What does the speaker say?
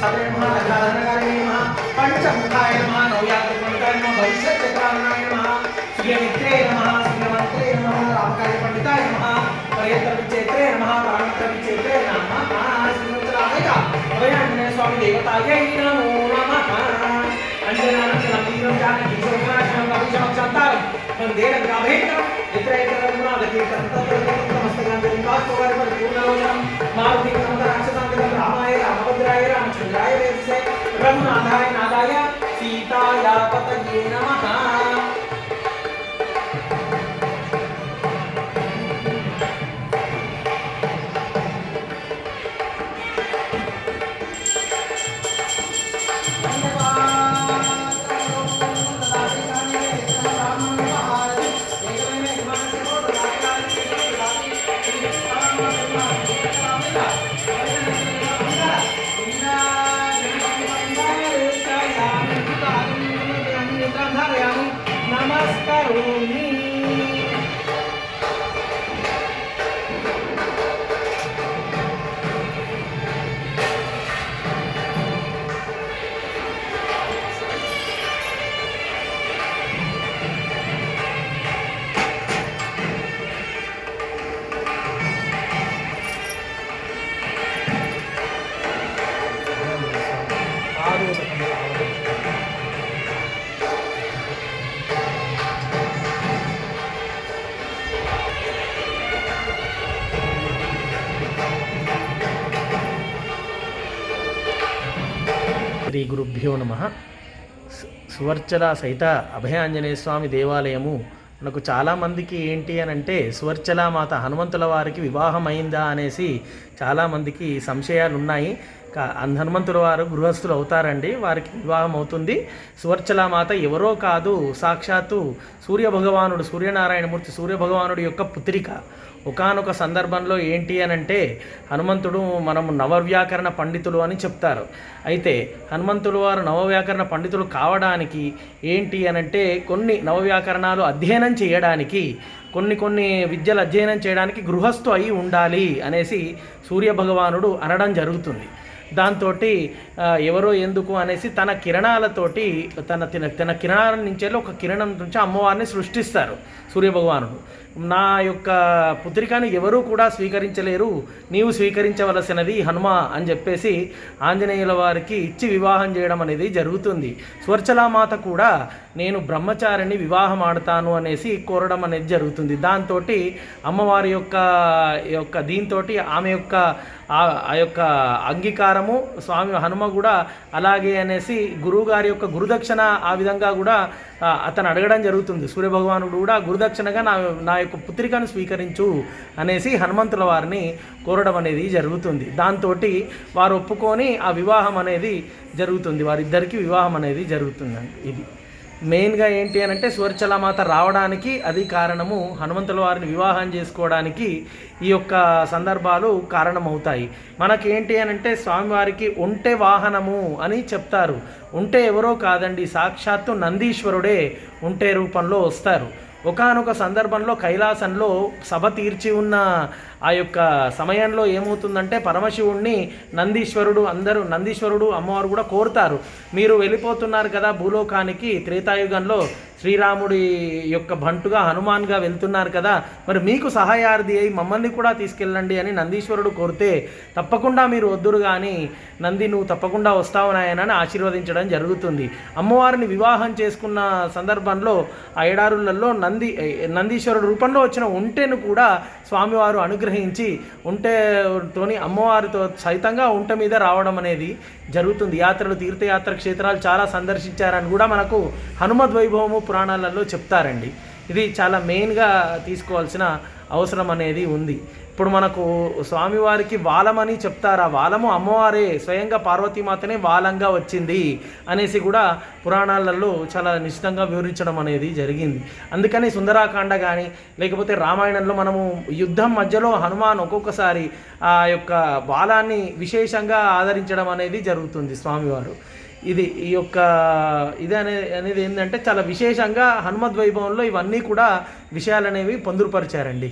Survey నమ గంగాధరగారి నమ పంచముఖాయ నమ నవ్యాగ్ర పండితాయ నమ భవిష్యత్ చక్రాలనాయ నమ సూర్యమిత్రే నమ సూర్యమంత్రే నమ రామకాయ పండితాయ నమ పర్యత్ర విచేత్రే నమ ప్రాణమిత్ర విచేత్రే నమ ప్రాణాశ్రీమంత్రాయ అభయాంజనేయ స్వామి దేవతాయ నమో నమ అంజనానందనం దీనం జానకి శోభనాశనం కవిశమం సంతానం వందేనం కాభేంద్రం ఇతర ఇతర గుణాలకి కంతత్ర నమస్తే మారుతి వేదిసే రఘునాథాయ నాదాయ సీతాయ పతయే నమః Oh, yeah. శ్రీ గురుభ్యో నమ సువర్చల సహిత అభయాంజనేయ స్వామి దేవాలయము. మనకు చాలామందికి ఏంటి అని అంటే సువర్చల మాత హనుమంతుల వారికి వివాహం అయిందా అనేసి చాలామందికి సంశయాలు ఉన్నాయి హనుమంతుల వారు గృహస్థులు అవుతారండి వారికి వివాహం అవుతుంది. సువర్చల మాత ఎవరో కాదు సాక్షాత్తు సూర్య భగవానుడు సూర్యనారాయణమూర్తి సూర్య భగవానుడి యొక్క పుత్రిక. ఒకానొక సందర్భంలో ఏంటి అని అంటే హనుమంతుడు మనము నవవ్యాకరణ పండితులు అని చెప్తారు. అయితే హనుమంతుడు వారు నవవ్యాకరణ పండితులు కావడానికి ఏంటి అని అంటే కొన్ని నవవ్యాకరణాలు అధ్యయనం చేయడానికి కొన్ని కొన్ని విద్యలు అధ్యయనం చేయడానికి గృహస్థు అయి ఉండాలి అనేసి సూర్య భగవానుడు అనడం జరుగుతుంది. దాంతో ఎవరో ఎందుకు అనేసి తన కిరణాలతోటి తన తన తన కిరణాల నుంచి ఒక కిరణం నుంచి అమ్మవారిని సృష్టిస్తారు సూర్యభగవానుడు. నా యొక్క పుత్రికను ఎవరూ కూడా స్వీకరించలేరు. నీవు స్వీకరించవలసినది హనుమ అని చెప్పేసి ఆంజనేయుల వారికి ఇచ్చి వివాహం చేయడం అనేది జరుగుతుంది. స్వర్చలామాత కూడా నేను బ్రహ్మచారిని వివాహం ఆడతాను అనేసి కోరడం అనేది జరుగుతుంది. దాంతో అమ్మవారి యొక్క యొక్క దీంతో ఆమె యొక్క ఆ ఆ యొక్క అంగీకారము స్వామి హనుమ కూడా అలాగే అనేసి గురువుగారి యొక్క గురుదక్షిణ ఆ విధంగా కూడా అతను అడగడం జరుగుతుంది. సూర్యభగవానుడు కూడా గురుదక్షిణగా నా నా యొక్క పుత్రికను స్వీకరించు అనేసి హనుమంతుల వారిని కోరడం అనేది జరుగుతుంది. దాంతో వారు ఒప్పుకొని ఆ వివాహం అనేది జరుగుతుంది. వారిద్దరికీ వివాహం అనేది జరుగుతుందండి ఇది. మెయిన్గా ఏంటి అని అంటే సువర్చలమాత రావడానికి అది కారణము. హనుమంతుల వారిని వివాహం చేసుకోవడానికి ఈ యొక్క సందర్భాలు కారణమవుతాయి. మనకేంటి అని అంటే స్వామివారికి ఒంటె వాహనము అని చెప్తారు. ఉంటే ఎవరో కాదండి సాక్షాత్తు నందీశ్వరుడే ఉంటే రూపంలో వస్తారు. ఒకానొక సందర్భంలో కైలాసంలో సభ తీర్చి ఉన్న ఆ యొక్క సమయంలో ఏమవుతుందంటే పరమశివుణ్ణి నందీశ్వరుడు అందరూ నందీశ్వరుడు అమ్మవారు కూడా కోరుతారు. మీరు వెళ్ళిపోతున్నారు కదా భూలోకానికి త్రేతాయుగంలో శ్రీరాముడి యొక్క భంటుగా హనుమాన్గా వెళ్తున్నారు కదా మరి మీకు సహాయార్థి అయి మమ్మల్ని కూడా తీసుకెళ్ళండి అని నందీశ్వరుడు కోరితే తప్పకుండా మీరు వద్దురు కానీ నంది నువ్వు తప్పకుండా వస్తావు నాయనని ఆశీర్వదించడం జరుగుతుంది. అమ్మవారిని వివాహం చేసుకున్న సందర్భంలో ఆ ఏడారులలో నంది నందీశ్వరుడు రూపంలో వచ్చిన ఒంటెను కూడా స్వామివారు అనుగ్రహించి ఒంటెతోని అమ్మవారితో సైతంగా ఉంట మీద రావడం అనేది జరుగుతుంది. యాత్రలు తీర్థయాత్ర క్షేత్రాలు చాలా సందర్శించారని కూడా మనకు హనుమద్ వైభవము పురాణాలలో చెప్తారండి. ఇది చాలా మెయిన్గా తీసుకోవాల్సిన అవసరం అనేది ఉంది. ఇప్పుడు మనకు స్వామివారికి వాలమని చెప్తారు? ఆ వాలము అమ్మవారే స్వయంగా పార్వతీమాతనే వాలంగా వచ్చింది అనేసి కూడా పురాణాలలో చాలా నిశ్చితంగా వివరించడం అనేది జరిగింది. అందుకని సుందరాకాండ కానీ లేకపోతే రామాయణంలో మనము యుద్ధం మధ్యలో హనుమాన్ ఒక్కొక్కసారి ఆ యొక్క బాలాన్ని విశేషంగా ఆదరించడం అనేది జరుగుతుంది స్వామివారు. ఇది ఈ యొక్క ఇది అనే అనేది ఏంటంటే చాలా విశేషంగా హనుమద్ వైభవంలో ఇవన్నీ కూడా విషయాలు అనేవి పొందుపరిచారండి